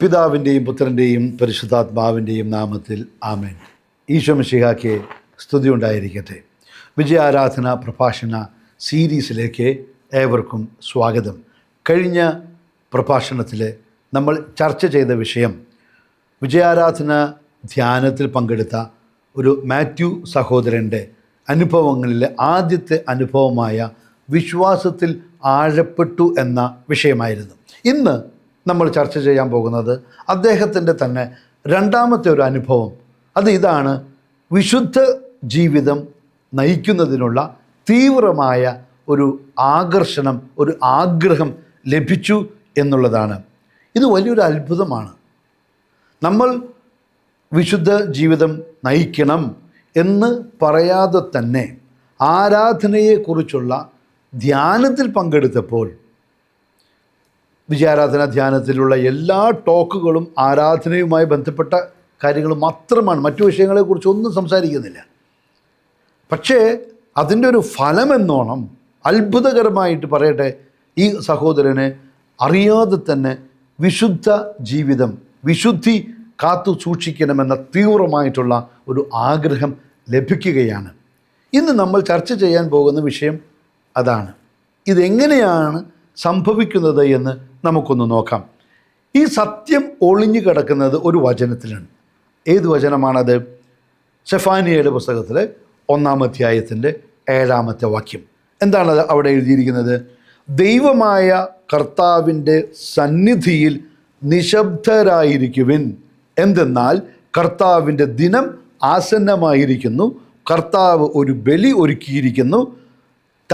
പിതാവിന്റെയും പുത്രന്റെയും പരിശുദ്ധാത്മാവിന്റെയും നാമത്തിൽ ആമേൻ. ഈശോ സ്തുതി ഉണ്ടായിരിക്കട്ടെ. വിജയാരാധന പ്രഭാഷണ സീരീസിലേക്ക് ഏവർക്കും സ്വാഗതം. കഴിഞ്ഞ പ്രഭാഷണത്തിൽ നമ്മൾ ചർച്ച ചെയ്ത വിഷയം വിജയാരാധന ധ്യാനത്തിൽ പങ്കെടുത്ത ഒരു മാത്യു സഹോദരന്റെ അനുഭവങ്ങളിലെ ആദ്യത്തെ അനുഭവമായ വിശ്വാസത്തിൽ ആഴപ്പെട്ടു എന്ന വിഷയമായിരുന്നു. ഇന്ന് നമ്മൾ ചർച്ച ചെയ്യാൻ പോകുന്നത് അദ്ദേഹത്തിന്റെ തന്നെ രണ്ടാമത്തെ ഒരു അനുഭവം. അത് ഇതാണ് വിശുദ്ധ ജീവിതം നയിക്കുന്നതിനുള്ള തീവ്രമായ ഒരു ആകർഷണം ഒരു ആഗ്രഹം ലഭിച്ചു എന്നുള്ളതാണ്. ഇത് വലിയൊരു അത്ഭുതമാണ്. നമ്മൾ വിശുദ്ധ ജീവിതം നയിക്കണം എന്ന് പറയാതെ തന്നെ ആരാധനയെക്കുറിച്ചുള്ള ധ്യാനത്തിൽ പങ്കെടുത്തപ്പോൾ വിജയാരാധന ധ്യാനത്തിലുള്ള എല്ലാ ടോക്കുകളും ആരാധനയുമായി ബന്ധപ്പെട്ട കാര്യങ്ങൾ മാത്രമാണ്. മറ്റു വിഷയങ്ങളെക്കുറിച്ച് ഒന്നും സംസാരിക്കുന്നില്ല. പക്ഷേ അതിന്റെ ഒരു ഫലമെന്നോണം അത്ഭുതകരമായിട്ട് പറയട്ടെ ഈ സഹോദരനെ അറിയാതെ തന്നെ വിശുദ്ധ ജീവിതം വിശുദ്ധി കാത്തു സൂക്ഷിക്കണമെന്ന തീവ്രമായിട്ടുള്ള ഒരു ആഗ്രഹം ലഭിക്കുകയാണ്. ഇന്ന് നമ്മൾ ചർച്ച ചെയ്യാൻ പോകുന്ന വിഷയം അതാണ്. ഇതെങ്ങനെയാണ് സംഭവിക്കുന്നത് എന്ന് നമുക്കൊന്ന് നോക്കാം. ഈ സത്യം ഒളിഞ്ഞു കിടക്കുന്നത് ഒരു വചനത്തിലാണ്. ഏത് വചനമാണത്? ഷെഫാനിയയുടെ പുസ്തകത്തിലെ ഒന്നാം അധ്യായത്തിന്റെ ഏഴാമത്തെ വാക്യം. എന്താണത് അവിടെ എഴുതിയിരിക്കുന്നത്? ദൈവമായ കർത്താവിന്റെ സന്നിധിയിൽ നിശബ്ദരായിരിക്കുവിൻ. എന്തെന്നാൽ കർത്താവിന്റെ ദിനം ആസന്നമായിരിക്കുന്നു. കർത്താവ് ഒരു ബലി ഒരുക്കിയിരിക്കുന്നു.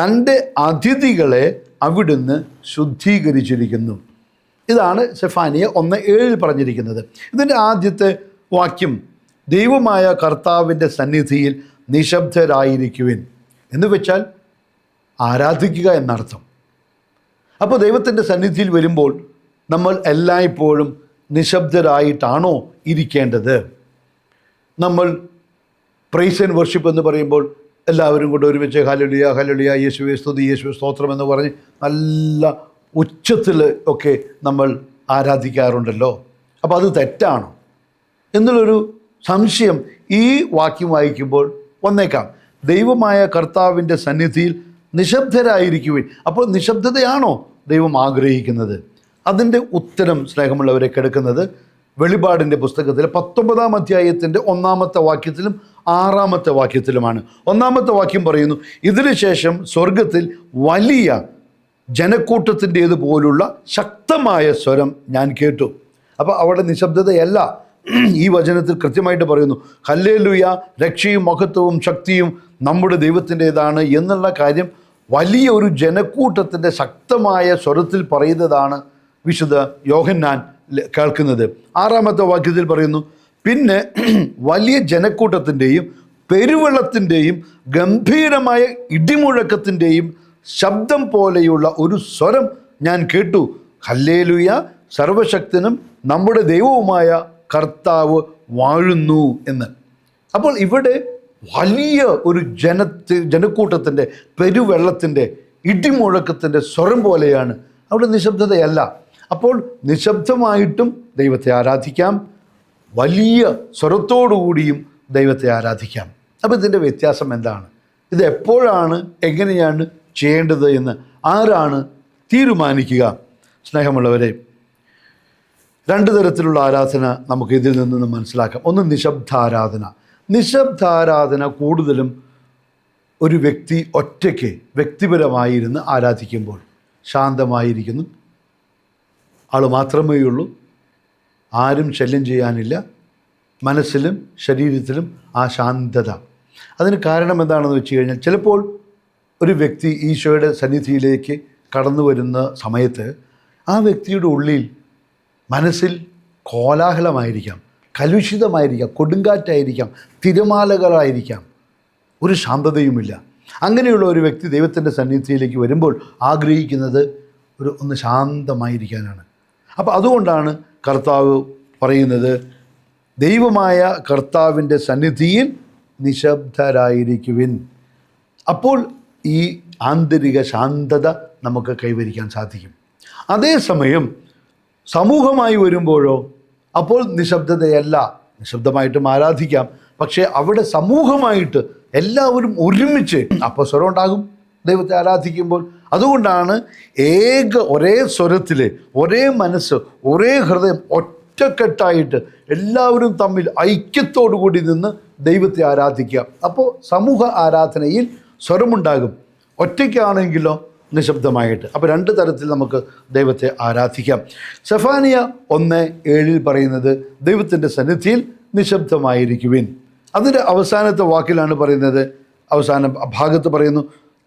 തന്റെ അതിഥികളെ അവിടുന്ന് ശുദ്ധീകരിച്ചിരിക്കുന്നു. ഇതാണ് സെഫാനിയ ഒന്ന് ഏഴിൽ പറഞ്ഞിരിക്കുന്നത്. ഇതിന്റെ ആദ്യത്തെ വാക്യം ദൈവമായ കർത്താവിന്റെ സന്നിധിയിൽ നിശബ്ദരായിരിക്കുവിൻ. എന്ന് വെച്ചാൽ ആരാധിക്കുക എന്നർത്ഥം. അപ്പോൾ ദൈവത്തിന്റെ സന്നിധിയിൽ വരുമ്പോൾ നമ്മൾ എല്ലായ്പ്പോഴും നിശബ്ദരായിട്ടാണോ ഇരിക്കേണ്ടത്? നമ്മൾ പ്രൈസ് ആൻഡ് വർഷിപ്പ് എന്ന് പറയുമ്പോൾ എല്ലാവരും കൂടെ ഒരുമിച്ച് ഹലുലിയ ഹലുലിയ യേശുവെ സ്തുതി യേശുവെ സ്തോത്രം എന്ന് പറഞ്ഞ് നല്ല ഉച്ചത്തിൽ ഒക്കെ നമ്മൾ ആരാധിക്കാറുണ്ടല്ലോ. അപ്പോൾ അത് തെറ്റാണോ. എന്നുള്ളൊരു സംശയം ഈ വാക്യം വായിക്കുമ്പോൾ വന്നേക്കാം. ദൈവമായ കർത്താവിന്റെ സന്നിധിയിൽ നിശബ്ദരായിരിക്കുവിൻ. അപ്പോൾ നിശബ്ദതയാണോ ദൈവം ആഗ്രഹിക്കുന്നത്? അതിന്റെ ഉത്തരം സ്നേഹമുള്ളവരെ കിടക്കുന്നത് വെളിപാടിന്റെ പുസ്തകത്തിലെ പത്തൊമ്പതാം അധ്യായത്തിന്റെ ഒന്നാമത്തെ വാക്യത്തിലും ആറാമത്തെ വാക്യത്തിലുമാണ്. ഒന്നാമത്തെ വാക്യം പറയുന്നു ഇതിനുശേഷം സ്വർഗത്തിൽ വലിയ ജനക്കൂട്ടത്തിന്റേത് പോലുള്ള ശക്തമായ സ്വരം ഞാൻ കേട്ടു. അപ്പോൾ അവിടെ നിശബ്ദതയല്ല. ഈ വചനത്തിൽ കൃത്യമായിട്ട് പറയുന്നു ഹല്ലേലുയ രക്ഷയും മഹത്വവും ശക്തിയും നമ്മുടെ ദൈവത്തിന്റേതാണ് എന്നുള്ള കാര്യം വലിയ ഒരു ജനക്കൂട്ടത്തിന്റെ ശക്തമായ സ്വരത്തിൽ പറയുന്നതാണ് വിശുദ്ധ യോഹന്നാൻ കേൾക്കുന്നത്. ആറാമത്തെ വാക്യത്തിൽ പറയുന്നു പിന്നെ വലിയ ജനക്കൂട്ടത്തിന്റെയും പെരുവെള്ളത്തിന്റെയും ഗംഭീരമായ ഇടിമുഴക്കത്തിന്റെയും ശബ്ദം പോലെയുള്ള ഒരു സ്വരം ഞാൻ കേട്ടു. ഹല്ലേലുയ സർവശക്തനും നമ്മുടെ ദൈവവുമായ കർത്താവ് വാഴുന്നു എന്ന്. അപ്പോൾ ഇവിടെ വലിയ ഒരു ജനത്തി ജനക്കൂട്ടത്തിന്റെ പെരുവെള്ളത്തിന്റെ ഇടിമുഴക്കത്തിന്റെ സ്വരം പോലെയാണ്. അവിടെ നിശബ്ദതയല്ല. അപ്പോൾ നിശബ്ദമായിട്ടും ദൈവത്തെ ആരാധിക്കാം. വലിയ സ്വരത്തോടുകൂടിയും ദൈവത്തെ ആരാധിക്കാം. അപ്പോൾ ഇതിന്റെ വ്യത്യാസം എന്താണ്? ഇത് എപ്പോഴാണ് എങ്ങനെയാണ് ചെയ്യേണ്ടത് എന്ന് ആരാണ് തീരുമാനിക്കുക? സ്നേഹമുള്ളവരെ രണ്ട് തരത്തിലുള്ള ആരാധന നമുക്ക് ഇതിൽ നിന്ന് മനസ്സിലാക്കാം. ഒന്ന് നിശബ്ദാരാധന. നിശബ്ദാരാധന കൂടുതലും ഒരു വ്യക്തി ഒറ്റയ്ക്ക് വ്യക്തിപരമായിരുന്ന് ആരാധിക്കുമ്പോൾ ശാന്തമായിരിക്കുന്നു. ആൾ മാത്രമേ ഉള്ളൂ ആരും ശല്യം ചെയ്യാനില്ല. മനസ്സിലും ശരീരത്തിലും ആ ശാന്തത. അതിന് കാരണം എന്താണെന്ന് വെച്ച് കഴിഞ്ഞാൽ ചിലപ്പോൾ ഒരു വ്യക്തി ഈശോയുടെ സന്നിധിയിലേക്ക് കടന്നു വരുന്ന സമയത്ത് ആ വ്യക്തിയുടെ ഉള്ളിൽ മനസ്സിൽ കോലാഹലമായിരിക്കാം കലുഷിതമായിരിക്കാം കൊടുങ്കാറ്റായിരിക്കാം തിരമാലകളായിരിക്കാം. ഒരു ശാന്തതയുമില്ല. അങ്ങനെയുള്ള ഒരു വ്യക്തി ദൈവത്തിന്റെ സന്നിധിയിലേക്ക് വരുമ്പോൾ ആഗ്രഹിക്കുന്നത് ഒരു ഒന്ന് ശാന്തമായിരിക്കാനാണ്. അപ്പോൾ അതുകൊണ്ടാണ് കർത്താവ് പറയുന്നത് ദൈവമായ കർത്താവിന്റെ സന്നിധിയിൽ നിശബ്ദരായിരിക്കുവിൻ. അപ്പോൾ ഈ ആന്തരിക ശാന്തത നമുക്ക് കൈവരിക്കാൻ സാധിക്കും. അതേസമയം സമൂഹമായി വരുമ്പോഴോ അപ്പോൾ നിശബ്ദതയല്ല. നിശബ്ദമായിട്ടും ആരാധിക്കാം. പക്ഷേ അവിടെ സമൂഹമായിട്ട് എല്ലാവരും ഒരുമിച്ച് അപ്പോൾ സ്വരം ഉണ്ടാകും. ദൈവത്തെ ആരാധിക്കുമ്പോൾ അതുകൊണ്ടാണ് ഏക ഒരേ സ്വരത്തിൽ ഒരേ മനസ്സ് ഒരേ ഹൃദയം ഒറ്റക്കെട്ടായിട്ട് എല്ലാവരും തമ്മിൽ ഐക്യത്തോടു കൂടി നിന്ന് ദൈവത്തെ ആരാധിക്കുക. അപ്പോൾ സമൂഹ ആരാധനയിൽ സ്വരമുണ്ടാകും. ഒറ്റയ്ക്കാണെങ്കിലോ നിശബ്ദമായിട്ട്. അപ്പോൾ രണ്ട് തരത്തിൽ നമുക്ക് ദൈവത്തെ ആരാധിക്കാം. സെഫാനിയ ഒന്ന് ഏഴിൽ പറയുന്നത് ദൈവത്തിന്റെ സന്നിധിയിൽ നിശബ്ദമായിരിക്കുവിൻ. അതിന്റെ അവസാനത്തെ വാക്കിലാണ് പറയുന്നത് അവസാന ഭാഗത്ത് പറയുന്നു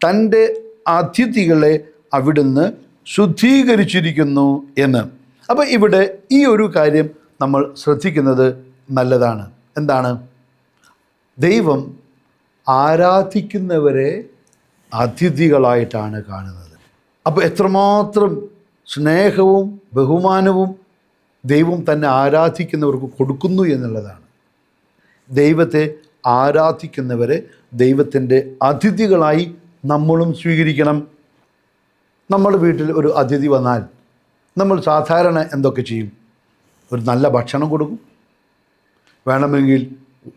തന്റെ അതിഥികളെ അവിടുന്ന് ശുദ്ധീകരിച്ചിരിക്കുന്നു എന്ന്. അപ്പോൾ ഇവിടെ ഈ ഒരു കാര്യം നമ്മൾ ശ്രദ്ധിക്കുന്നത് നല്ലതാണ്. എന്താണ്? ദൈവം ആരാധിക്കുന്നവരെ അതിഥികളായിട്ടാണ് കാണുന്നത്. അപ്പോൾ എത്രമാത്രം സ്നേഹവും ബഹുമാനവും ദൈവം തന്നെ ആരാധിക്കുന്നവർക്ക് കൊടുക്കുന്നു എന്നുള്ളതാണ്. ദൈവത്തെ ആരാധിക്കുന്നവരെ ദൈവത്തിന്റെ അതിഥികളായി നമ്മളും സ്വീകരിക്കണം. നമ്മുടെ വീട്ടിൽ ഒരു അതിഥി വന്നാൽ നമ്മൾ സാധാരണ എന്തൊക്കെ ചെയ്യും? ഒരു നല്ല ഭക്ഷണം കൊടുക്കും. വേണമെങ്കിൽ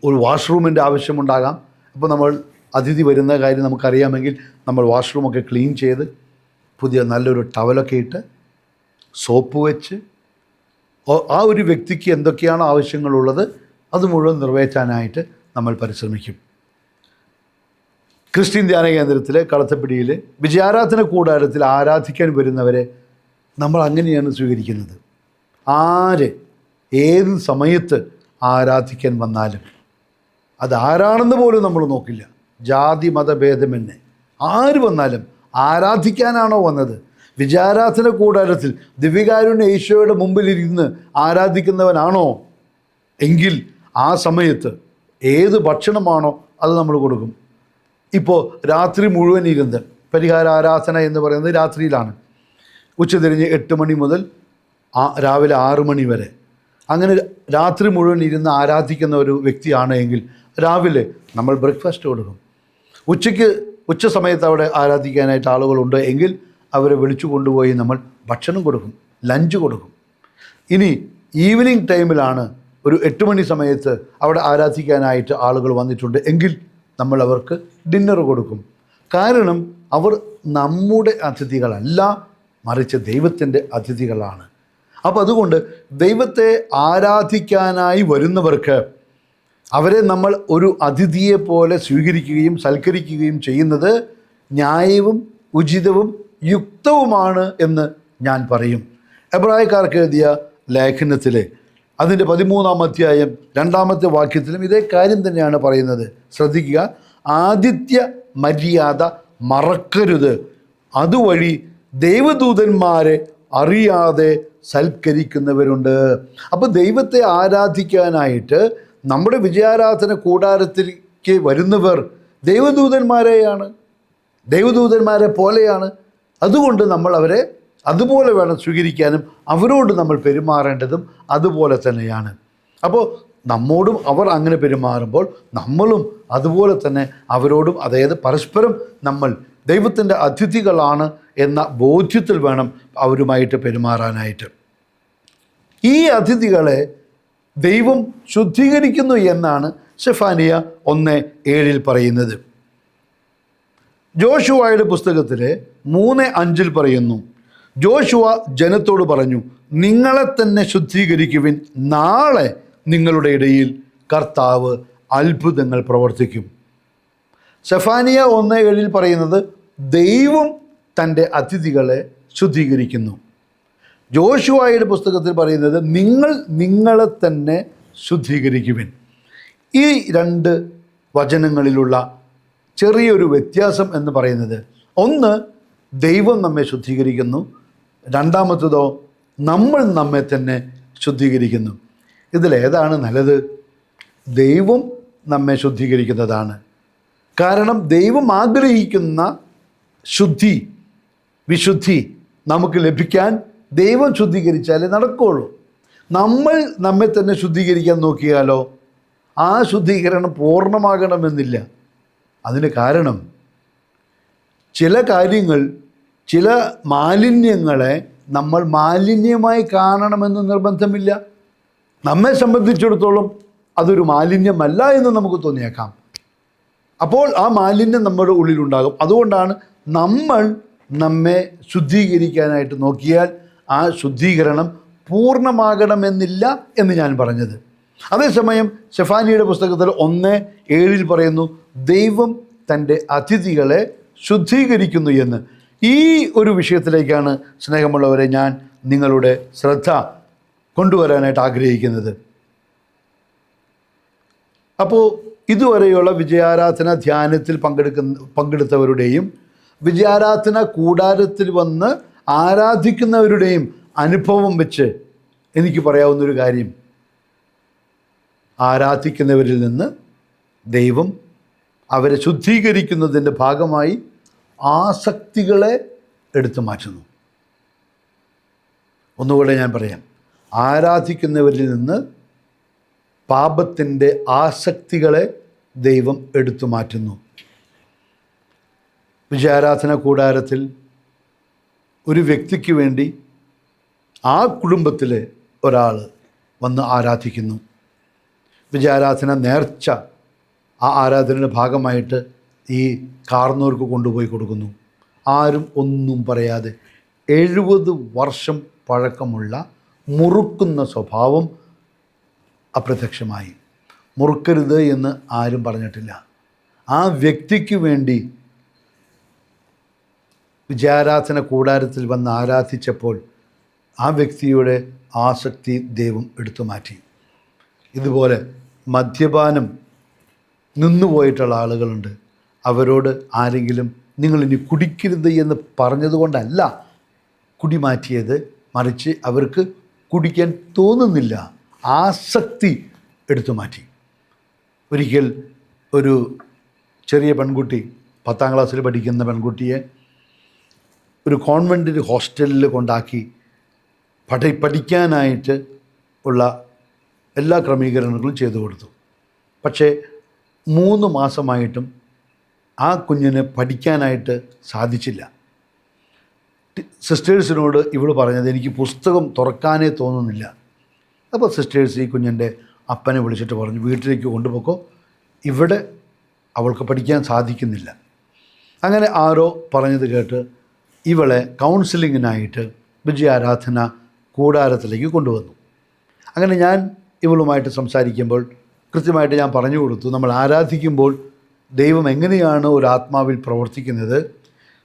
ഒരു വാഷ്റൂമിന്റെ ആവശ്യമുണ്ടാകാം. അപ്പോൾ നമ്മൾ അതിഥി വരുന്ന കാര്യം നമുക്കറിയാമെങ്കിൽ നമ്മൾ വാഷ്റൂമൊക്കെ ക്ലീൻ ചെയ്ത് പുതിയ നല്ലൊരു ടവലൊക്കെ ഇട്ട് സോപ്പ് വെച്ച് ആ ഒരു വ്യക്തിക്ക് എന്തൊക്കെയാണ് ആവശ്യങ്ങളുള്ളത് അത് മുഴുവൻ നിറവേറ്റാനായിട്ട് നമ്മൾ പരിശ്രമിക്കും. ക്രിസ്ത്യൻ ധ്യാന കേന്ദ്രത്തിലെ കളത്തപ്പിടിയിൽ വിജയാരാധന കൂടാരത്തിൽ ആരാധിക്കാൻ വരുന്നവരെ നമ്മൾ അങ്ങനെയാണ് സ്വീകരിക്കുന്നത്. ആര് ഏത് സമയത്ത് ആരാധിക്കാൻ വന്നാലും അത് ആരാണെന്ന് പോലും നമ്മൾ നോക്കില്ല. ജാതി മതഭേദമെന്നെ ആര് വന്നാലും ആരാധിക്കാനാണോ വന്നത്. വിചാരാധന കൂടാരത്തിൽ ദിവ്യകാരുണ്യ ഈശോയുടെ മുമ്പിലിരുന്ന് ആരാധിക്കുന്നവനാണോ എങ്കിൽ ആ സമയത്ത് ഏത് ഭക്ഷണമാണോ അത് നമ്മൾ കൊടുക്കും. ഇപ്പോൾ രാത്രി മുഴുവൻ ഇരുന്ന് പരിഹാര ആരാധന എന്ന് പറയുന്നത് രാത്രിയിലാണ്. ഉച്ചതിരിഞ്ഞ് എട്ട് മണി മുതൽ രാവിലെ ആറ് മണി വരെ. അങ്ങനെ രാത്രി മുഴുവൻ ഇരുന്ന് ആരാധിക്കുന്ന ഒരു വ്യക്തിയാണ് എങ്കിൽ രാവിലെ നമ്മൾ ബ്രേക്ക്ഫാസ്റ്റ് കൊടുക്കും. ഉച്ചയ്ക്ക് ഉച്ച സമയത്ത് അവിടെ ആരാധിക്കാനായിട്ട് ആളുകളുണ്ട് എങ്കിൽ അവരെ വിളിച്ചു കൊണ്ടുപോയി നമ്മൾ ഭക്ഷണം കൊടുക്കും ലഞ്ച് കൊടുക്കും. ഇനി ഈവനിങ് ടൈമിലാണ് ഒരു എട്ട് മണി സമയത്ത് അവിടെ ആരാധിക്കാനായിട്ട് ആളുകൾ വന്നിട്ടുണ്ട് എങ്കിൽ നമ്മൾ അവർക്ക് ഡിന്നർ കൊടുക്കും. കാരണം അവർ നമ്മുടെ അതിഥികളല്ല മറിച്ച് ദൈവത്തിന്റെ അതിഥികളാണ്. അപ്പോൾ അതുകൊണ്ട് ദൈവത്തെ ആരാധിക്കാനായി വരുന്നവർക്ക് അവരെ നമ്മൾ ഒരു അതിഥിയെ പോലെ സ്വീകരിക്കുകയും സൽക്കരിക്കുകയും ചെയ്യുന്നത് ന്യായവും ഉചിതവും യുക്തവുമാണ് എന്ന് ഞാൻ പറയും. എബ്രായക്കാർക്ക് എഴുതിയ ലേഖനത്തിലെ അതിന്റെ പതിമൂന്നാം അധ്യായം രണ്ടാമത്തെ വാക്യത്തിലും ഇതേ കാര്യം തന്നെയാണ് പറയുന്നത്. ശ്രദ്ധിക്കുക ആദിത്യ മര്യാദ മറക്കരുത്. അതുവഴി ദൈവദൂതന്മാരെ അറിയാതെ സൽക്കരിക്കുന്നവരുണ്ട്. അപ്പോൾ ദൈവത്തെ ആരാധിക്കാനായിട്ട് നമ്മുടെ വിജയാരാധന കൂടാരത്തിലേക്ക് വരുന്നവർ ദൈവദൂതന്മാരെയാണ്. ദൈവദൂതന്മാരെ പോലെയാണ്. അതുകൊണ്ട് നമ്മൾ അവരെ അതുപോലെ വേണം സ്വീകരിക്കാനും അവരോട് നമ്മൾ പെരുമാറേണ്ടതും അതുപോലെ തന്നെയാണ്. അപ്പോൾ നമ്മോടും അവർ അങ്ങനെ പെരുമാറുമ്പോൾ നമ്മളും അതുപോലെ തന്നെ അവരോടും അതായത് പരസ്പരം നമ്മൾ ദൈവത്തിന്റെ അതിഥികളാണ് എന്ന ബോധ്യത്തിൽ വേണം അവരുമായിട്ട് പെരുമാറാനായിട്ട്. ഈ അതിഥികളെ ദൈവം ശുദ്ധീകരിക്കുന്നു എന്നാണ് ഷെഫാനിയ ഒന്ന് ഏഴിൽ പറയുന്നത്. ജോഷുവായുടെ പുസ്തകത്തിലെ മൂന്ന് അഞ്ചിൽ പറയുന്നു ജോഷുവ ജനത്തോട് പറഞ്ഞു നിങ്ങളെ തന്നെ ശുദ്ധീകരിക്കുവിൻ. നാളെ നിങ്ങളുടെ ഇടയിൽ കർത്താവ് അത്ഭുതങ്ങൾ പ്രവർത്തിക്കും. സെഫാനിയ ഒന്ന് ഏഴിൽ പറയുന്നത് ദൈവം തന്റെ അതിഥികളെ ശുദ്ധീകരിക്കുന്നു. ജോഷുവായുടെ പുസ്തകത്തിൽ പറയുന്നത് നിങ്ങൾ നിങ്ങളെ തന്നെ ശുദ്ധീകരിക്കുവിൻ. ഈ രണ്ട് വചനങ്ങളിലുള്ള ചെറിയൊരു വ്യത്യാസം എന്ന് പറയുന്നത് ഒന്ന് ദൈവം നമ്മെ ശുദ്ധീകരിക്കുന്നു. രണ്ടാമത്തതോ നമ്മൾ നമ്മെ തന്നെ ശുദ്ധീകരിക്കുന്നു. ഇതിലേതാണ് നല്ലത്? ദൈവം നമ്മെ ശുദ്ധീകരിക്കുന്നതാണ്. കാരണം ദൈവം ആഗ്രഹിക്കുന്ന ശുദ്ധി വിശുദ്ധി നമുക്ക് ലഭിക്കാൻ ദൈവം ശുദ്ധീകരിച്ചാലേ നടക്കുകയുള്ളൂ നമ്മൾ നമ്മെ തന്നെ ശുദ്ധീകരിക്കാൻ നോക്കിയാലോ ആ ശുദ്ധീകരണം പൂർണമാകണമെന്നില്ല. അതിന് കാരണം ചില കാര്യങ്ങൾ ചില മാലിന്യങ്ങളെ നമ്മൾ മാലിന്യമായി കാണണമെന്ന് നിർബന്ധമില്ല. നമ്മെ സംബന്ധിച്ചിടത്തോളം അതൊരു മാലിന്യമല്ല എന്ന് നമുക്ക് തോന്നിയേക്കാം. അപ്പോൾ ആ മാലിന്യം നമ്മുടെ ഉള്ളിലുണ്ടാകും. അതുകൊണ്ടാണ് നമ്മൾ നമ്മെ ശുദ്ധീകരിക്കാനായിട്ട് നോക്കിയാൽ ആ ശുദ്ധീകരണം പൂർണമാകണമെന്നില്ല എന്ന് ഞാൻ പറഞ്ഞത്. അതേസമയം ഷെഫാനിയുടെ പുസ്തകത്തിൽ ഒന്ന് ഏഴിൽ പറയുന്നു ദൈവം തന്റെ അതിഥികളെ ശുദ്ധീകരിക്കുന്നു എന്ന്. ഈ ഒരു വിഷയത്തിലേക്കാണ് സ്നേഹമുള്ളവരെ ഞാൻ നിങ്ങളുടെ ശ്രദ്ധ കൊണ്ടുവരാനായിട്ട് ആഗ്രഹിക്കുന്നത്. അപ്പോൾ ഇതുവരെയുള്ള വിജയാരാധന ധ്യാനത്തിൽ പങ്കെടുക്കുന്ന പങ്കെടുത്തവരുടെയും വിജയാരാധന കൂടാരത്തിൽ വന്ന് ആരാധിക്കുന്നവരുടെയും അനുഭവം വെച്ച് എനിക്ക് പറയാവുന്നൊരു കാര്യം. ആരാധിക്കുന്നവരിൽ നിന്ന് ദൈവം അവരെ ശുദ്ധീകരിക്കുന്നതിന്റെ ഭാഗമായി ആസക്തികളെ എടുത്തു മാറ്റുന്നു. ഒന്നുകൂടെ ഞാൻ പറയാം. ആരാധിക്കുന്നവരിൽ നിന്ന് പാപത്തിന്റെ ആസക്തികളെ ദൈവം എടുത്തു മാറ്റുന്നു. വിജയാരാധന കൂടാരത്തിൽ ഒരു വ്യക്തിക്ക് വേണ്ടി ആ കുടുംബത്തിലെ ഒരാൾ വന്ന് ആരാധിക്കുന്നു. വിജയാരാധന നേർച്ച ആ ആരാധനയുടെ ഭാഗമായിട്ട് ഈ കാർന്നവർക്ക് കൊണ്ടുപോയി കൊടുക്കുന്നു. ആരും ഒന്നും പറയാതെ എഴുപത് വർഷം പഴക്കമുള്ള മുറുക്കുന്ന സ്വഭാവം അപ്രത്യക്ഷമായി. മുറുക്കരുത് എന്ന് ആരും പറഞ്ഞിട്ടില്ല. ആ വ്യക്തിക്ക് വേണ്ടി വിജയാരാധന കൂടാരത്തിൽ വന്ന് ആരാധിച്ചപ്പോൾ ആ വ്യക്തിയുടെ ആസക്തി ദൈവം എടുത്തു മാറ്റി. ഇതുപോലെ മദ്യപാനം നിന്നുപോയിട്ടുള്ള ആളുകളുണ്ട്. അവരോട് ആരെങ്കിലും നിങ്ങൾ ഇനി കുടിക്കരുത് എന്ന് പറഞ്ഞതുകൊണ്ടല്ല കുടി മാറ്റിയത് മറിച്ച് അവർക്ക് കുടിക്കാൻ തോന്നുന്നില്ല. ആസക്തി എടുത്തു മാറ്റി. ഒരിക്കൽ ഒരു ചെറിയ പെൺകുട്ടി പത്താം ക്ലാസ്സിൽ പഠിക്കുന്ന പെൺകുട്ടിയെ ഒരു കോൺവെന്റിൽ ഹോസ്റ്റലിൽ കൊണ്ടാക്കി പഠി പഠിക്കാനായിട്ട് ഉള്ള എല്ലാ ക്രമീകരണങ്ങളും ചെയ്തു കൊടുത്തു. പക്ഷേ മൂന്ന് മാസമായിട്ടും ആ കുഞ്ഞിന് പഠിക്കാനായിട്ട് സാധിച്ചില്ല. സിസ്റ്റേഴ്സിനോട് ഇവൾ പറഞ്ഞത് എനിക്ക് പുസ്തകം തുറക്കാനേ തോന്നുന്നില്ല. അപ്പോൾ സിസ്റ്റേഴ്സ് ഈ കുഞ്ഞിന്റെ അപ്പനെ വിളിച്ചിട്ട് പറഞ്ഞു വീട്ടിലേക്ക് കൊണ്ടുപോക്കോ. ഇവിടെ അവൾക്ക് പഠിക്കാൻ സാധിക്കുന്നില്ല. അങ്ങനെ ആരോ പറഞ്ഞത് കേട്ട് ഇവളെ കൗൺസിലിങ്ങിനായിട്ട് വിജയാരാധന കൂടാരത്തിലേക്ക് കൊണ്ടുവന്നു. അങ്ങനെ ഞാൻ ഇവളുമായിട്ട് സംസാരിക്കുമ്പോൾ കൃത്യമായിട്ട് ഞാൻ പറഞ്ഞു കൊടുത്തു. നമ്മൾ ആരാധിക്കുമ്പോൾ ദൈവം എങ്ങനെയാണ് ഒരു ആത്മാവിൽ പ്രവർത്തിക്കുന്നത്?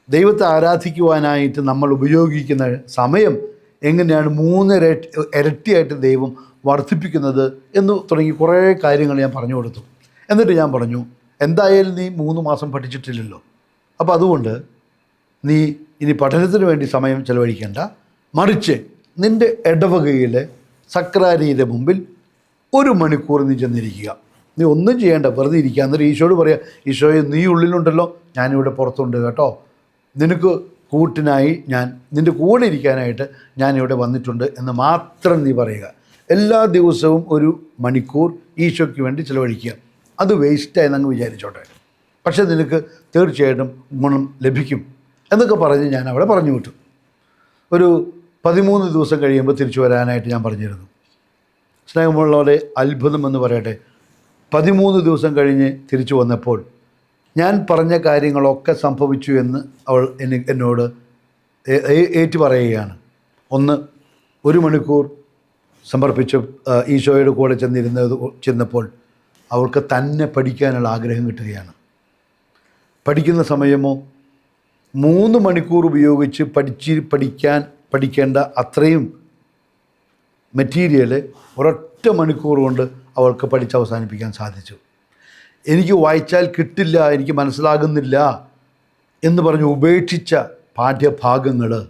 ദൈവത്തെ ആരാധിക്കുവാനായിട്ട് നമ്മൾ ഉപയോഗിക്കുന്ന സമയം എങ്ങനെയാണ് മൂന്ന് ഇരട്ടിയായിട്ട് ദൈവം വർദ്ധിപ്പിക്കുന്നത് എന്ന് തുടങ്ങി കുറേ കാര്യങ്ങൾ ഞാൻ പറഞ്ഞു കൊടുത്തു. എന്നിട്ട് ഞാൻ പറഞ്ഞു എന്തായാലും നീ മൂന്ന് മാസം പഠിച്ചിട്ടില്ലല്ലോ. അപ്പോൾ അതുകൊണ്ട് നീ ഇനി പഠനത്തിന് വേണ്ടി സമയം ചെലവഴിക്കേണ്ട. മറിച്ച് നിന്റെ ഇടവകയിലെ സക്രാരിയുടെ മുമ്പിൽ ഒരു മണിക്കൂർ നീ ചെന്നിരിക്കുക. നീ ഒന്നും ചെയ്യേണ്ട വെറുതെ ഇരിക്കുക. എന്നിട്ട് ഈശോയോട് പറയാം ഈശോയെ നീ ഉള്ളിലുണ്ടല്ലോ ഞാനിവിടെ പുറത്തുണ്ട് കേട്ടോ. നിനക്ക് കൂട്ടിനായി ഞാൻ നിന്റെ കൂടെ ഇരിക്കാനായിട്ട് ഞാനിവിടെ വന്നിട്ടുണ്ട് എന്ന് മാത്രം നീ പറയുക. എല്ലാ ദിവസവും ഒരു മണിക്കൂർ ഈശോയ്ക്ക് വേണ്ടി ചിലവഴിക്കുക. അത് വേസ്റ്റായി എന്നങ്ങ് വിചാരിച്ചോട്ടെ. പക്ഷേ നിനക്ക് തീർച്ചയായിട്ടും ഗുണം ലഭിക്കും. എന്നൊക്കെ പറഞ്ഞ് ഞാൻ അവിടെ പറഞ്ഞു വിട്ടു. ഒരു പതിമൂന്ന് ദിവസം കഴിയുമ്പോൾ തിരിച്ചു വരാനായിട്ട് ഞാൻ പറഞ്ഞിരുന്നു. സ്നേഹമുള്ളവരെ അത്ഭുതം എന്ന് പറയട്ടെ. പതിമൂന്ന് ദിവസം കഴിഞ്ഞ് തിരിച്ചു വന്നപ്പോൾ ഞാൻ പറഞ്ഞ കാര്യങ്ങളൊക്കെ സംഭവിച്ചു എന്ന് അവൾ എന്നെ എന്നോട് ഏറ്റു പറയുകയാണ് ഒന്ന് ഒരു മണിക്കൂർ സമർപ്പിച്ച് ഈശോയുടെ കൂടെ ചെന്നിരുന്നത് ചെന്നപ്പോൾ അവൾക്ക് തന്നെ പഠിക്കാനുള്ള ആഗ്രഹം കിട്ടുകയാണ്. പഠിക്കുന്ന സമയമോ മൂന്ന് മണിക്കൂർ ഉപയോഗിച്ച് പഠിച്ച് പഠിക്കാൻ പഠിക്കേണ്ട അത്രയും മെറ്റീരിയൽ ഒരൊറ്റ മണിക്കൂർ കൊണ്ട് അവൾക്ക് പഠിച്ച് അവസാനിപ്പിക്കാൻ സാധിച്ചു. എനിക്ക് വായിച്ചാൽ കിട്ടില്ല എനിക്ക് മനസ്സിലാകുന്നില്ല എന്ന് പറഞ്ഞ് ഉപേക്ഷിച്ച പാഠ്യഭാഗങ്ങൾ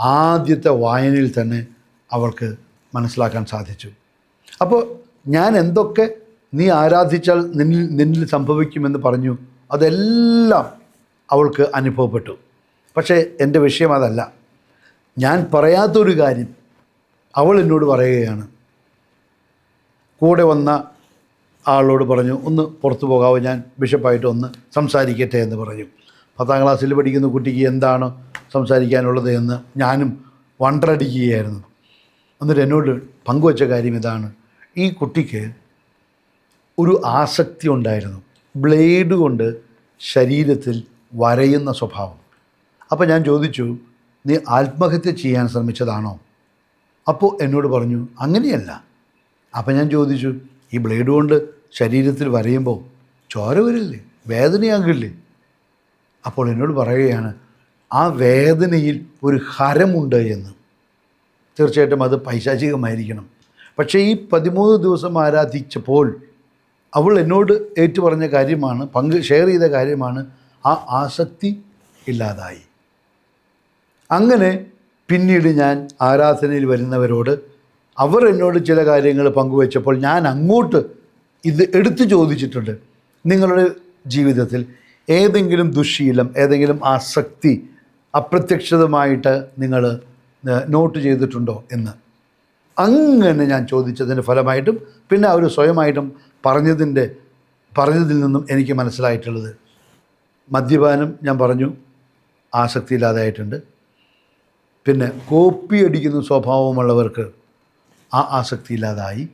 ആദ്യത്തെ വായനയിൽ തന്നെ അവൾക്ക് മനസ്സിലാക്കാൻ സാധിച്ചു. അപ്പോൾ ഞാൻ എന്തൊക്കെ നീ ആരാധിച്ചാൽ നിന്നിൽ നിന്നിൽ സംഭവിക്കുമെന്ന് പറഞ്ഞു അതെല്ലാം അവൾക്ക് അനുഭവപ്പെട്ടു. പക്ഷേ എന്റെ വിഷയം അതല്ല. ഞാൻ പറയാത്തൊരു കാര്യം അവൾ എന്നോട് പറയുകയാണ്. കൂടെ വന്ന ആളോട് പറഞ്ഞു ഒന്ന് പുറത്തു പോകാവോ? ഞാൻ ബിഷപ്പായിട്ട് ഒന്ന് സംസാരിക്കട്ടെ എന്ന് പറഞ്ഞു. പത്താം ക്ലാസ്സിൽ പഠിക്കുന്ന കുട്ടിക്ക് എന്താണ് സംസാരിക്കാനുള്ളത് എന്ന് ഞാനും വണ്ടറടിക്കുകയായിരുന്നു എന്നിട്ട് എന്നോട് പങ്കുവച്ച കാര്യം ഇതാണ്. ഈ കുട്ടിക്ക് ഒരു ആസക്തി ഉണ്ടായിരുന്നു. ബ്ലേഡ് കൊണ്ട് ശരീരത്തിൽ വരയുന്ന സ്വഭാവം. അപ്പോൾ ഞാൻ ചോദിച്ചു നീ ആത്മഹത്യ ചെയ്യാൻ ശ്രമിച്ചതാണോ? അപ്പോൾ എന്നോട് പറഞ്ഞു അങ്ങനെയല്ല. അപ്പോൾ ഞാൻ ചോദിച്ചു ഈ ബ്ലേഡ് കൊണ്ട് ശരീരത്തിൽ വരയുമ്പോൾ ചോര വരില്ലേ? വേദനയാകില്ലേ? അപ്പോൾ എന്നോട് പറയുകയാണ് ആ വേദനയിൽ ഒരു ഹരമുണ്ട് എന്ന്. തീർച്ചയായിട്ടും അത് പൈശാചികമായിരിക്കണം. പക്ഷേ ഈ പതിമൂന്ന് ദിവസം ആരാധിച്ചപ്പോൾ അവൾ എന്നോട് ഏറ്റു പറഞ്ഞ കാര്യമാണ് പങ്ക് ഷെയർ ചെയ്ത കാര്യമാണ് ആ ആസക്തി ഇല്ലാതായി. അങ്ങനെ പിന്നീട് ഞാൻ ആരാധനയിൽ വരുന്നവരോട് അവർ എന്നോട് ചില കാര്യങ്ങൾ പങ്കുവച്ചപ്പോൾ ഞാൻ അങ്ങോട്ട് ഇത് എടുത്തു ചോദിച്ചിട്ടുണ്ട് നിങ്ങളുടെ ജീവിതത്തിൽ ഏതെങ്കിലും ദുശീലം ഏതെങ്കിലും ആസക്തി അപ്രത്യക്ഷിതമായിട്ട് നിങ്ങൾ നോട്ട് ചെയ്തിട്ടുണ്ടോ എന്ന്. അങ്ങനെ ഞാൻ ചോദിച്ചതിന്റെ ഫലമായിട്ടും പിന്നെ അവർ സ്വയമായിട്ടും പറഞ്ഞതിന്റെ പറഞ്ഞതിൽ നിന്നും എനിക്ക് മനസ്സിലായിട്ടുള്ളത്. മദ്യപാനം ഞാൻ പറഞ്ഞു ആസക്തി ഇല്ലാതായിട്ടുണ്ട് പിന്നെ കോപ്പി അടിക്കുന്ന സ്വഭാവമുള്ളവർക്ക് ആ ആസക്തി ഇല്ലാതായി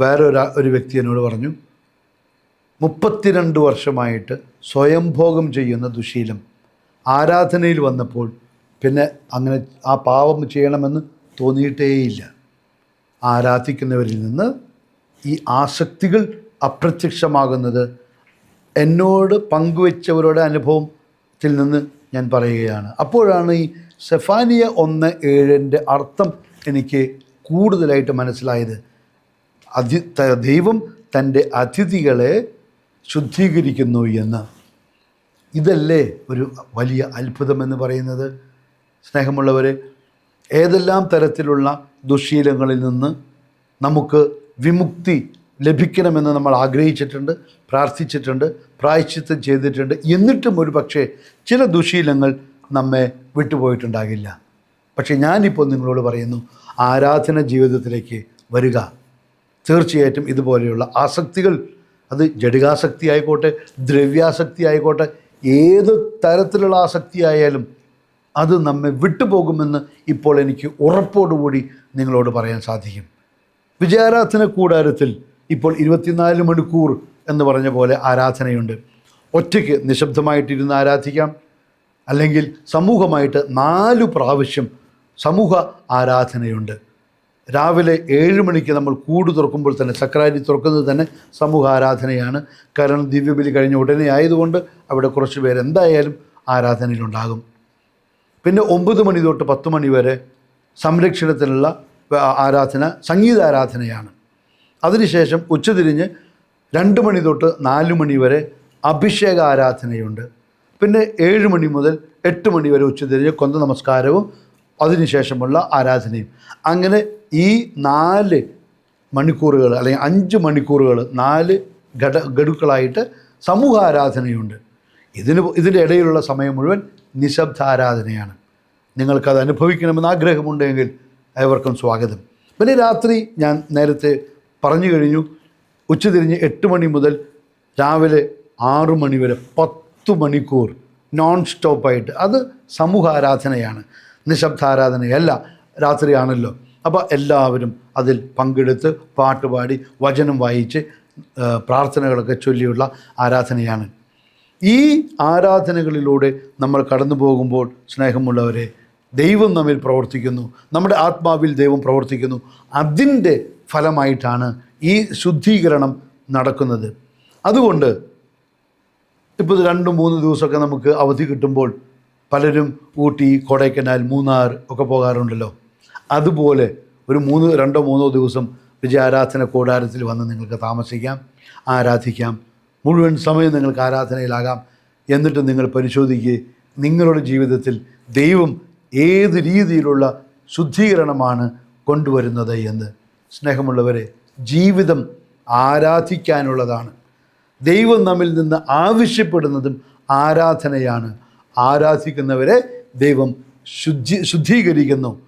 വേറെ ഒരു വ്യക്തി എന്നോട് പറഞ്ഞു മുപ്പത്തിരണ്ട് വർഷമായിട്ട് സ്വയംഭോഗം ചെയ്യുന്ന ദുശീലം ആരാധനയിൽ വന്നപ്പോൾ പിന്നെ അങ്ങനെ ആ പാവം ചെയ്യണമെന്ന് തോന്നിയിട്ടേയില്ല. ആരാധിക്കുന്നവരിൽ നിന്ന് ഈ ആസക്തികൾ അപ്രത്യക്ഷമാകുന്നത് എന്നോട് പങ്കുവെച്ചവരുടെ അനുഭവത്തിൽ നിന്ന് ഞാൻ പറയുകയാണ്. അപ്പോഴാണ് ഈ സെഫാനിയ ഒന്ന് ഏഴിന്റെ അർത്ഥം എനിക്ക് കൂടുതലായിട്ട് മനസ്സിലായത്. അതി ദൈവം തന്റെ അതിഥികളെ ശുദ്ധീകരിക്കുന്നു എന്ന്. ഇതല്ലേ ഒരു വലിയ അത്ഭുതമെന്ന് പറയുന്നത്? സ്നേഹമുള്ളവരെ ഏതെല്ലാം തരത്തിലുള്ള ദുശീലങ്ങളിൽ നിന്ന് നമുക്ക് വിമുക്തി ലഭിക്കണമെന്ന് നമ്മൾ ആഗ്രഹിച്ചിട്ടുണ്ട് പ്രാർത്ഥിച്ചിട്ടുണ്ട് പ്രായശ്ചിത്തം ചെയ്തിട്ടുണ്ട് എന്നിട്ടും ഒരു പക്ഷേ ചില ദുശീലങ്ങൾ നമ്മെ വിട്ടുപോയിട്ടുണ്ടാകില്ല. പക്ഷേ ഞാനിപ്പോൾ നിങ്ങളോട് പറയുന്നു ആരാധന ജീവിതത്തിലേക്ക് വരിക. തീർച്ചയായിട്ടും ഇതുപോലെയുള്ള ആസക്തികൾ അത് ജടികാസക്തി ആയിക്കോട്ടെ ദ്രവ്യാസക്തി ആയിക്കോട്ടെ ഏത് തരത്തിലുള്ള ആസക്തി ആയാലും അത് നമ്മെ വിട്ടുപോകുമെന്ന് ഇപ്പോൾ എനിക്ക് ഉറപ്പോടുകൂടി നിങ്ങളോട് പറയാൻ സാധിക്കും. വിജയാരാധന കൂടാരത്തിൽ ഇപ്പോൾ ഇരുപത്തിനാല് മണിക്കൂർ എന്ന് പറഞ്ഞ പോലെ ആരാധനയുണ്ട്. ഒറ്റയ്ക്ക് നിശബ്ദമായിട്ടിരുന്ന് ആരാധിക്കാം. അല്ലെങ്കിൽ സമൂഹമായിട്ട് നാലു പ്രാവശ്യം സമൂഹ ആരാധനയുണ്ട്. രാവിലെ ഏഴ് മണിക്ക് നമ്മൾ കൂട് തുറക്കുമ്പോൾ തന്നെ സക്രാരി തുറക്കുന്നത് തന്നെ സമൂഹ ആരാധനയാണ്. കാരണം ദിവ്യബലി കഴിഞ്ഞ ഉടനെ ആയതുകൊണ്ട് അവിടെ കുറച്ച് പേര് എന്തായാലും ആരാധനയിലുണ്ടാകും. പിന്നെ ഒമ്പത് മണി തൊട്ട് പത്ത് മണി വരെ സംരക്ഷണത്തിനുള്ള ആരാധന സംഗീത ആരാധനയാണ്. അതിനുശേഷം ഉച്ചതിരിഞ്ഞ് രണ്ട് മണി തൊട്ട് നാല് മണി വരെ അഭിഷേക ആരാധനയുണ്ട്. പിന്നെ ഏഴ് മണി മുതൽ എട്ട് മണി വരെ ഉച്ചതിരിഞ്ഞ് കൊന്ത നമസ്കാരവും അതിനുശേഷമുള്ള ആരാധനയും. അങ്ങനെ ഈ നാല് മണിക്കൂറുകൾ അല്ലെങ്കിൽ അഞ്ച് മണിക്കൂറുകൾ നാല് ഘട ഗഡുക്കളായിട്ട് സമൂഹ ആരാധനയുണ്ട്. ഇതിന് ഇതിന്റെ ഇടയിലുള്ള സമയം മുഴുവൻ നിശബ്ദ ആരാധനയാണ് നിങ്ങൾക്കത് അനുഭവിക്കണമെന്ന് ആഗ്രഹമുണ്ടെങ്കിൽ ഏവർക്കും സ്വാഗതം. പിന്നെ രാത്രി ഞാൻ നേരത്തെ പറഞ്ഞു കഴിഞ്ഞു ഉച്ചതിരിഞ്ഞ് എട്ട് മണി മുതൽ രാവിലെ ആറു മണി വരെ പത്ത് മണിക്കൂർ നോൺ സ്റ്റോപ്പായിട്ട് അത് സമൂഹ ആരാധനയാണ് നിശബ്ദ ആരാധനയല്ല രാത്രിയാണല്ലോ. അപ്പോൾ എല്ലാവരും അതിൽ പങ്കെടുത്ത് പാട്ടുപാടി വചനം വായിച്ച് പ്രാർത്ഥനകളൊക്കെ ചൊല്ലിയുള്ള ആരാധനയാണ്. ഈ ആരാധനകളിലൂടെ നമ്മൾ കടന്നു പോകുമ്പോൾ സ്നേഹമുള്ളവരെ ദൈവം നമ്മിൽ പ്രവർത്തിക്കുന്നു നമ്മുടെ ആത്മാവിൽ ദൈവം പ്രവർത്തിക്കുന്നു. അതിന്റെ ഫലമായിട്ടാണ് ഈ ശുദ്ധീകരണം നടക്കുന്നത്. അതുകൊണ്ട് ഇപ്പോൾ രണ്ട് മൂന്ന് ദിവസമൊക്കെ നമുക്ക് അവധി കിട്ടുമ്പോൾ പലരും ഊട്ടി കൊടൈക്കനാൽ മൂന്നാർ ഒക്കെ പോകാറുണ്ടല്ലോ. അതുപോലെ ഒരു മൂന്ന് രണ്ടോ മൂന്നോ ദിവസം വിജയാരാധന കൂടാരത്തിൽ വന്ന് നിങ്ങൾക്ക് താമസിക്കാം ആരാധിക്കാം. മുഴുവൻ സമയം നിങ്ങൾക്ക് ആരാധനയിലാകാം. എന്നിട്ട് നിങ്ങൾ പരിശോധിക്കുക നിങ്ങളുടെ ജീവിതത്തിൽ ദൈവം ഏത് രീതിയിലുള്ള ശുദ്ധീകരണമാണ് കൊണ്ടുവരുന്നത് എന്ന്. സ്നേഹമുള്ളവരെ ജീവിതം ആരാധിക്കാനുള്ളതാണ്. ദൈവം നമ്മിൽ നിന്ന് ആവശ്യപ്പെടുന്നതും ആരാധനയാണ്. ആരാധിക്കുന്നവരെ ദൈവം ശുദ്ധി ശുദ്ധീകരിക്കുന്നു.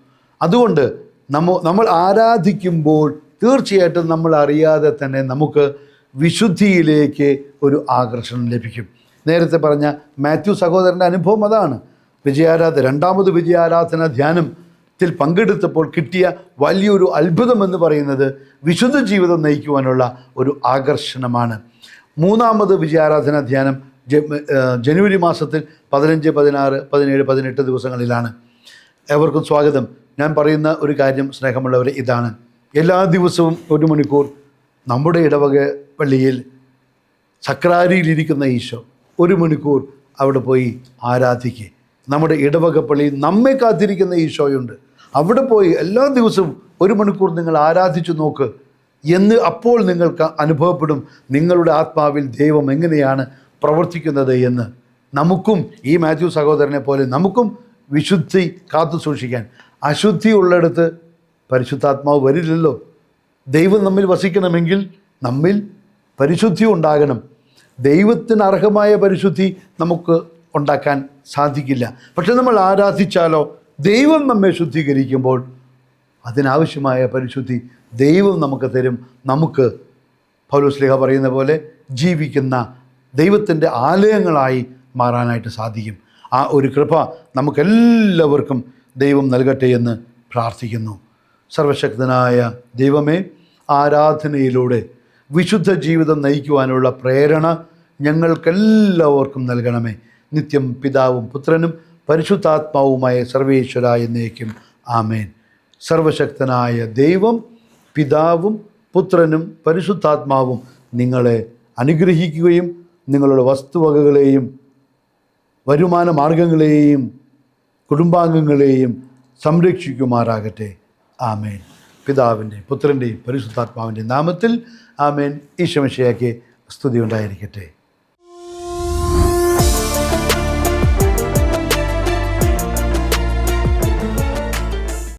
അതുകൊണ്ട് നമ്മ നമ്മൾ ആരാധിക്കുമ്പോൾ തീർച്ചയായിട്ടും നമ്മൾ അറിയാതെ തന്നെ നമുക്ക് വിശുദ്ധിയിലേക്ക് ഒരു ആകർഷണം ലഭിക്കും. നേരത്തെ പറഞ്ഞ മാത്യു സഹോദരന്റെ അനുഭവം അതാണ്. വിജയാരാധന രണ്ടാമത് വിജയാരാധന ധ്യാനത്തിൽ പങ്കെടുത്തപ്പോൾ കിട്ടിയ വലിയൊരു അത്ഭുതം എന്ന് പറയുന്നത് വിശുദ്ധ ജീവിതം നയിക്കുവാനുള്ള ഒരു ആകർഷണമാണ്. മൂന്നാമത് വിജയാരാധന ധ്യാനം ജനുവരി മാസത്തിൽ പതിനഞ്ച് പതിനാറ് പതിനേഴ് പതിനെട്ട് ദിവസങ്ങളിലാണ് എവർക്കും സ്വാഗതം. ഞാൻ പറയുന്ന ഒരു കാര്യം സ്നേഹമുള്ളവരെ ഇതാണ്. എല്ലാ ദിവസവും ഒരു മണിക്കൂർ നമ്മുടെ ഇടവക പള്ളിയിൽ സക്രാരിയിലിരിക്കുന്ന ഈശോ ഒരു മണിക്കൂർ അവിടെ പോയി ആരാധിക്കുക. നമ്മുടെ ഇടവക പള്ളിയിൽ നമ്മെ കാത്തിരിക്കുന്ന ഈശോയുണ്ട്. അവിടെ പോയി എല്ലാ ദിവസവും ഒരു മണിക്കൂർ നിങ്ങൾ ആരാധിച്ചു നോക്ക്. എന്ന് അപ്പോൾ നിങ്ങൾക്ക് അനുഭവപ്പെടും നിങ്ങളുടെ ആത്മാവിൽ ദൈവം എങ്ങനെയാണ് പ്രവർത്തിക്കുന്നത് എന്ന് നമുക്കും ഈ മാത്യു സഹോദരനെ പോലെ നമുക്കും വിശുദ്ധി കാത്തു സൂക്ഷിക്കാൻ. അശുദ്ധി ഉള്ളിടത്ത് പരിശുദ്ധാത്മാവ് വരില്ലല്ലോ. ദൈവം നമ്മിൽ വസിക്കണമെങ്കിൽ നമ്മിൽ പരിശുദ്ധി ഉണ്ടാകണം. ദൈവത്തിന് അർഹമായ പരിശുദ്ധി നമുക്ക് ഉണ്ടാക്കാൻ സാധിക്കില്ല. പക്ഷെ നമ്മൾ ആരാധിച്ചാലോ ദൈവം നമ്മെ ശുദ്ധീകരിക്കുമ്പോൾ അതിനാവശ്യമായ പരിശുദ്ധി ദൈവം നമുക്ക് തരും. നമുക്ക് പൗലോസ്ലിഹ പറയുന്ന പോലെ ജീവിക്കുന്ന ദൈവത്തിന്റെ ആലയങ്ങളായി മാറാനായിട്ട് സാധിക്കും. ആ ഒരു കൃപ നമുക്കെല്ലാവർക്കും ദൈവം നൽകട്ടെ എന്ന് പ്രാർത്ഥിക്കുന്നു. സർവശക്തനായ ദൈവമേ ആരാധനയിലൂടെ വിശുദ്ധ ജീവിതം നയിക്കുവാനുള്ള പ്രേരണ ഞങ്ങൾക്കെല്ലാവർക്കും നൽകണമേ. നിത്യം പിതാവും പുത്രനും പരിശുദ്ധാത്മാവുമായ സർവേശ്വര എന്നേക്കും ആമേൻ. സർവശക്തനായ ദൈവം പിതാവും പുത്രനും പരിശുദ്ധാത്മാവും നിങ്ങളെ അനുഗ്രഹിക്കുകയും നിങ്ങളുടെ വസ്തുവകകളെയും വരുമാന മാർഗങ്ങളെയും കുടുംബാംഗങ്ങളെയും സംരക്ഷിക്കുമാറാകട്ടെ. ആമേൻ. പിതാവിന്റെ പുത്രന്റെയും പരിശുദ്ധാത്മാവിന്റെയും നാമത്തിൽ ആമേൻ. ഈശമശയാക്കി സ്തുതി ഉണ്ടായിരിക്കട്ടെ.